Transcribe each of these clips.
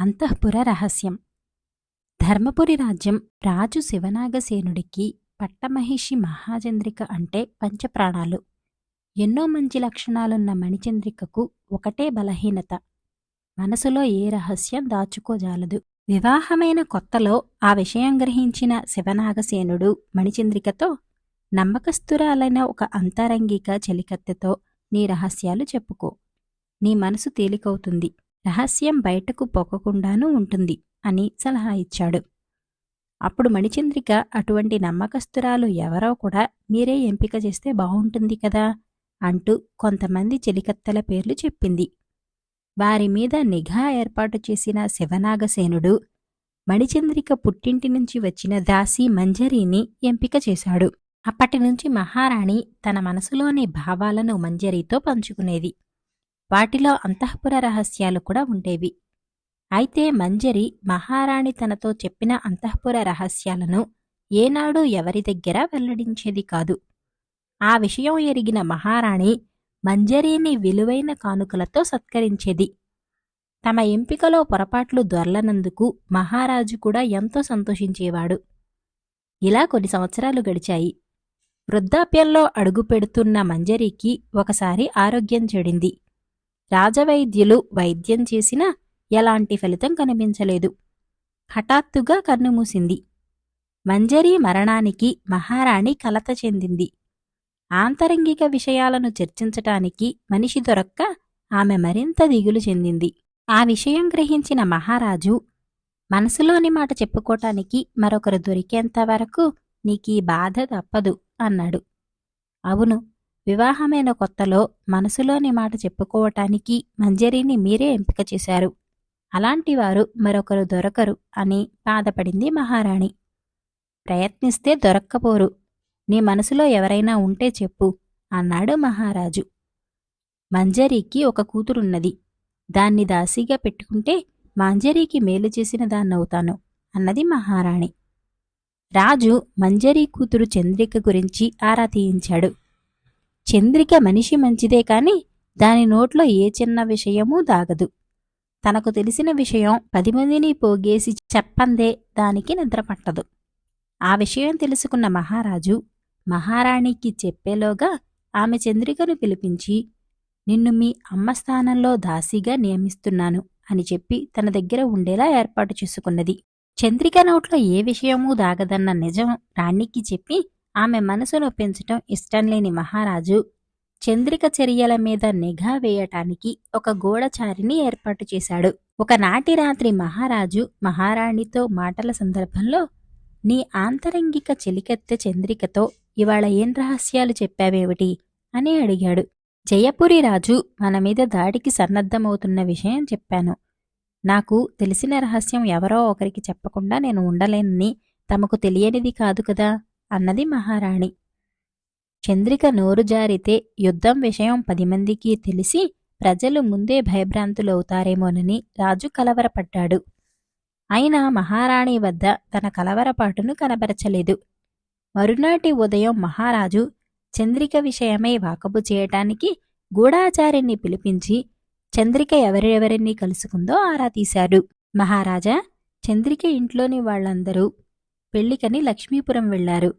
అంతఃపుర రహస్యం. ధర్మపురి రాజ్యం రాజు శివనాగసేనుడికి పట్టమహిషి మహాచంద్రిక అంటే పంచప్రాణాలు. ఎన్నో మంచి లక్షణాలున్న మణిచంద్రికకు ఒకటే బలహీనత. మనసులో ఏ రహస్యం దాచుకోజాలదు. వివాహమైన కొత్తలో ఆ విషయం గ్రహించిన శివనాగసేనుడు మణిచంద్రికతో నమ్మకస్తురాలైన ఒక అంతరంగిక చెలికత్తెతో నీ రహస్యాలు చెప్పుకో. నీ మనసు తేలికవుతుంది. రహస్యం బయటకు పొక్కకుండానూ ఉంటుంది అని సలహా ఇచ్చాడు. అప్పుడు మణిచంద్రిక అటువంటి నమ్మకస్తురాలు ఎవరో కూడా మీరే ఎంపిక చేస్తే బాగుంటుంది కదా అంటూ కొంతమంది చెలికత్తెల పేర్లు చెప్పింది. వారి మీద నిఘా ఏర్పాటు చేసిన శివనాగసేనుడు మణిచంద్రిక పుట్టింటి నుంచి వచ్చిన దాసి మంజరిని ఎంపిక చేశాడు. అప్పటి నుంచి మహారాణి తన మనసులోని భావాలను మంజరితో పంచుకునేది. వాటిలో అంతఃపుర రహస్యాలు కూడా ఉండేవి. అయితే మంజరి మహారాణి తనతో చెప్పిన అంతఃపుర రహస్యాలను ఏనాడూ ఎవరి దగ్గర వెల్లడించేది కాదు. ఆ విషయం ఎరిగిన మహారాణి మంజరీని విలువైన కానుకలతో సత్కరించేది. తమ ఎంపికలో పొరపాట్లు దొర్లనందుకు మహారాజు కూడా ఎంతో సంతోషించేవాడు. ఇలా కొన్ని సంవత్సరాలు గడిచాయి. వృద్ధాప్యంలో అడుగుపెడుతున్న మంజరికి ఒకసారి ఆరోగ్యం చెడింది. రాజవైద్యులు వైద్యం చేసినా ఎలాంటి ఫలితం కనిపించలేదు. హఠాత్తుగా కన్నుమూసింది మంజరి మరణానికి మహారాణి కలత చెందింది. ఆంతరంగిక విషయాలను చర్చించటానికి మనిషి దొరక్క ఆమె మరింత దిగులు చెందింది. ఆ విషయం గ్రహించిన మహారాజు మనసులోని మాట చెప్పుకోటానికి మరొకరు దొరికేంత వరకు నీకీ బాధ తప్పదు అన్నాడు. అవును వివాహమైన కొత్తలో మనసులోని మాట చెప్పుకోవటానికి మంజరిని మీరే ఎంపిక చేశారు. అలాంటివారు మరొకరు దొరకరు అని బాధపడింది మహారాణి. ప్రయత్నిస్తే దొరక్కపోరు. నీ మనసులో ఎవరైనా ఉంటే చెప్పు అన్నాడు మహారాజు. మంజరికి ఒక కూతురున్నది. దాన్ని దాసీగా పెట్టుకుంటే మంజరీకి మేలు చేసిన దాన్నవుతాను అన్నది మహారాణి. రాజు మంజరి కూతురు చంద్రిక గురించి ఆరా తీయించాడు. చంద్రిక మనిషి మంచిదే కాని దాని నోట్లో ఏ చిన్న విషయమూ దాగదు. తనకు తెలిసిన విషయం పది మందిని పోగేసి చెప్పందే దానికి నిద్రపట్టదు ఆ విషయం తెలుసుకున్న మహారాజు మహారాణికి చెప్పేలోగా ఆమె చంద్రికను పిలిపించి నిన్ను మీ అమ్మ స్థానంలో దాసిగా నియమిస్తున్నాను అని చెప్పి తన దగ్గర ఉండేలా ఏర్పాటు చేసుకున్నది. చంద్రిక నోట్లో ఏ విషయమూ దాగదన్న నిజం రాణికి చెప్పి ఆమె మనసును పెంచటం ఇష్టం లేని మహారాజు చంద్రిక చర్యల మీద నిఘా వేయటానికి ఒక గూఢచారిని ఏర్పాటు చేశాడు. ఒకనాటి రాత్రి మహారాజు మహారాణితో మాటల సందర్భంలో నీ ఆంతరంగిక చెలికెత్తె చంద్రికతో ఇవాళ ఏం రహస్యాలు చెప్పావేమిటి? అని అడిగాడు. జయపురి రాజు మన మీద దాడికి సన్నద్ధమవుతున్న విషయం చెప్పాను. నాకు తెలిసిన రహస్యం ఎవరో ఒకరికి చెప్పకుండా నేను ఉండలేనని తమకు తెలియనిది కాదు కదా? అన్నది మహారాణి. చంద్రిక నోరు జారితే యుద్ధం విషయం పది మందికి తెలిసి ప్రజలు ముందే భయభ్రాంతులవుతారేమోనని రాజు కలవరపడ్డాడు. అయినా మహారాణి వద్ద తన కలవరపాటును కనబరచలేదు. మరునాటి ఉదయం మహారాజు చంద్రిక విషయమై వాకబు చేయటానికి గూఢాచారిని పిలిపించి చంద్రిక ఎవరెవరిని కలుసుకుందో ఆరా తీశాడు. మహారాజా చంద్రిక ఇంట్లోని వాళ్ళందరూ పెళ్ళికని లక్ష్మీపురం వెళ్ళారు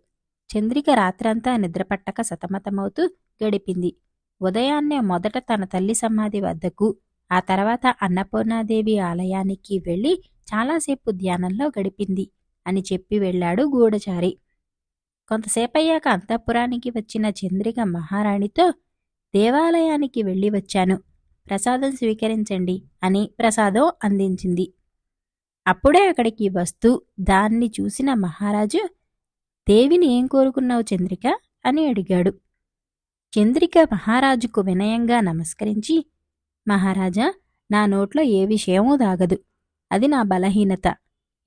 చంద్రిక రాత్రంతా నిద్రపట్టక సతమతమవుతూ గడిపింది. ఉదయాన్నే మొదట తన తల్లి సమాధి వద్దకు ఆ తర్వాత అన్నపూర్ణాదేవి ఆలయానికి వెళ్ళి చాలాసేపు ధ్యానంలో గడిపింది అని చెప్పి వెళ్ళాడు గూఢచారి. కొంతసేపయ్యాక అంతఃపురానికి వచ్చిన చంద్రిక మహారాణితో దేవాలయానికి వెళ్ళి వచ్చాను. ప్రసాదం స్వీకరించండి అని ప్రసాదం అందించింది. అప్పుడే అక్కడికి వస్తూ దాన్ని చూసిన మహారాజు దేవిని ఏం కోరుకున్నావు చంద్రిక? అని అడిగాడు. చంద్రిక మహారాజుకు వినయంగా నమస్కరించి మహారాజా నా నోట్లో ఏ విషయమూ దాగదు. అది నా బలహీనత.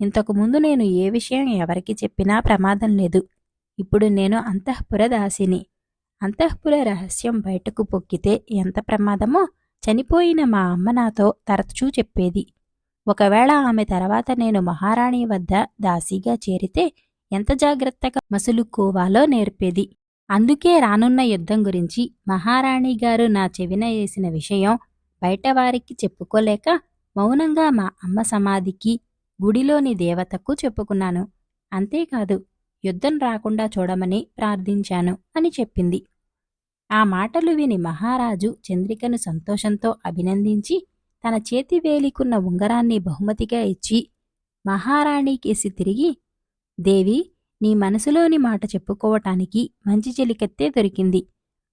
ఇంతకుముందు నేను ఏ విషయం ఎవరికి చెప్పినా ప్రమాదం లేదు. ఇప్పుడు నేను అంతఃపుర దాసిని. అంతఃపుర రహస్యం బయటకు పొక్కితే ఎంత ప్రమాదమో చనిపోయిన మా అమ్మ నాతో తరచూ చెప్పేది. ఒకవేళ ఆమె తర్వాత నేను మహారాణి వద్ద దాసిగా చేరితే ఎంత జాగ్రత్తగా మసులుకోవాలో నేర్పేది. అందుకే రానున్న యుద్ధం గురించి మహారాణి గారు నా చెవిన వేసిన విషయం బయటవారికి చెప్పుకోలేక మౌనంగా మా అమ్మ సమాధికి గుడిలోని దేవతకు చెప్పుకున్నాను. అంతేకాదు యుద్ధం రాకుండా చూడమని ప్రార్థించాను అని చెప్పింది. ఆ మాటలు విని మహారాజు చంద్రికను సంతోషంతో అభినందించి తన చేతి వేలికున్న ఉంగరాన్ని బహుమతిగా ఇచ్చి మహారాణికేసి తిరిగి దేవి నీ మనసులోని మాట చెప్పుకోవటానికి మంచి చెలికెత్తే దొరికింది.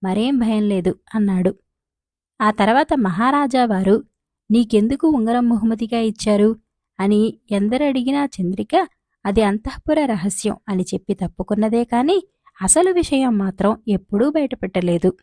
మరేం భయం లేదు అన్నాడు. ఆ తర్వాత మహారాజా వారు నీకెందుకు ఉంగరం బహుమతిగా ఇచ్చారు? అని ఎందరడిగినా చంద్రిక అది అంతఃపుర రహస్యం అని చెప్పి తప్పుకున్నదే కాని అసలు విషయం మాత్రం ఎప్పుడూ బయటపెట్టలేదు.